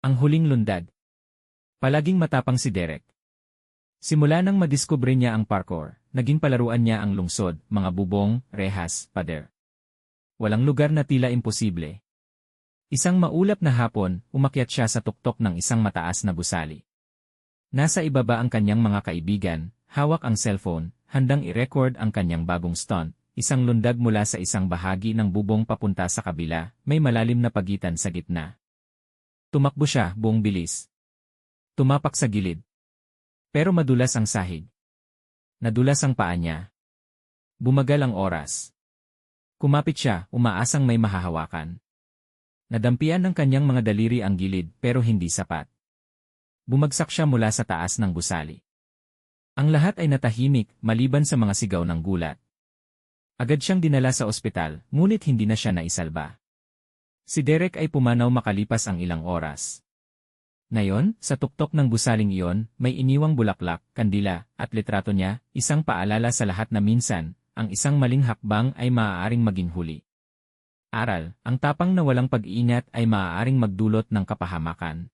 Ang huling lundag. Palaging matapang si Derek. Simula nang madiskubre niya ang parkour, naging palaruan niya ang lungsod, mga bubong, rehas, pader. Walang lugar na tila imposible. Isang maulap na hapon, umakyat siya sa tuktok ng isang mataas na busali. Nasa ibaba ang kanyang mga kaibigan, hawak ang cellphone, handang i-record ang kanyang bagong stunt, isang lundag mula sa isang bahagi ng bubong papunta sa kabila, may malalim na pagitan sa gitna. Tumakbo siya buong bilis. Tumapak sa gilid. Pero madulas ang sahig. Nadulas ang paa niya. Bumagal ang oras. Kumapit siya, umaasang may mahahawakan. Nadampian ng kanyang mga daliri ang gilid pero hindi sapat. Bumagsak siya mula sa taas ng gusali. Ang lahat ay natahimik maliban sa mga sigaw ng gulat. Agad siyang dinala sa ospital, ngunit hindi na siya naisalba. Si Derek ay pumanaw makalipas ang ilang oras. Ngayon, sa tuktok ng gusaling iyon, may iniwang bulaklak, kandila, at litrato niya, isang paalala sa lahat na minsan, ang isang maling hakbang ay maaaring maging huli. Aral, ang tapang na walang pag-iingat ay maaaring magdulot ng kapahamakan.